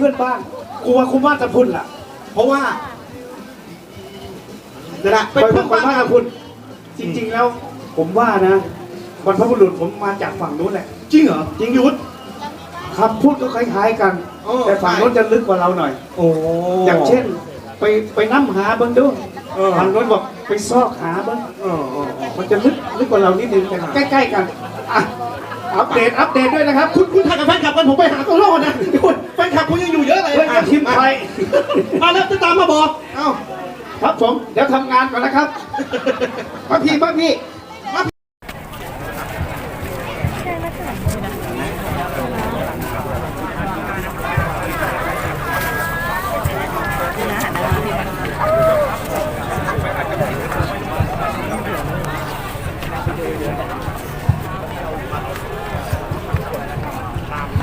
พื่อนบ้านกูว่าคุมาตะพุนล่ะ เพราะว่าเดี๋ยวนะไปเป็นเพื่เพื่ออนนบ้าบ้านนตะพุนจริง ๆ แล้ว ผมว่านะบรรพบุรุษผมมาจากฝั่งนู้นแหละ จริงเหรอจริงยุทธคำพูดก็คล้ายๆกันโอ้แต่ฝั่งโน้นจะลึกกว่าเราหน่อย โอ้อย่างเช่น ไปไปน้ำหาเบิ้งด้วยเออ ฝั่งโน้นบอกไปซอกหาเบิ้งเออเออเออ มันจะลึกลึกกว่าเรานิดนึงแต่ใกล้ๆกันอะ อัปเดตอัปเดตด้วยนะครับคุณคุณถ่ายกับแฟนคลับกันผมไปหาตัวรอดนะเดี๋ยวคุณแฟนคลับคุณยังอยู่เยอะเลยเพื่อนกับทีมไทยมาแล้วจะตามมาบอกเอ้าครับผมเดี๋ยวทำงานก่อนนะครับป้าพี่ป้าพี่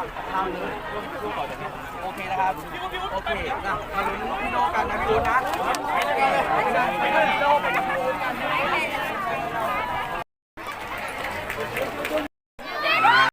คนี้โอเคนะครับ โอเคนะมาลุ้นพี่โนกันนะพี่โนนะ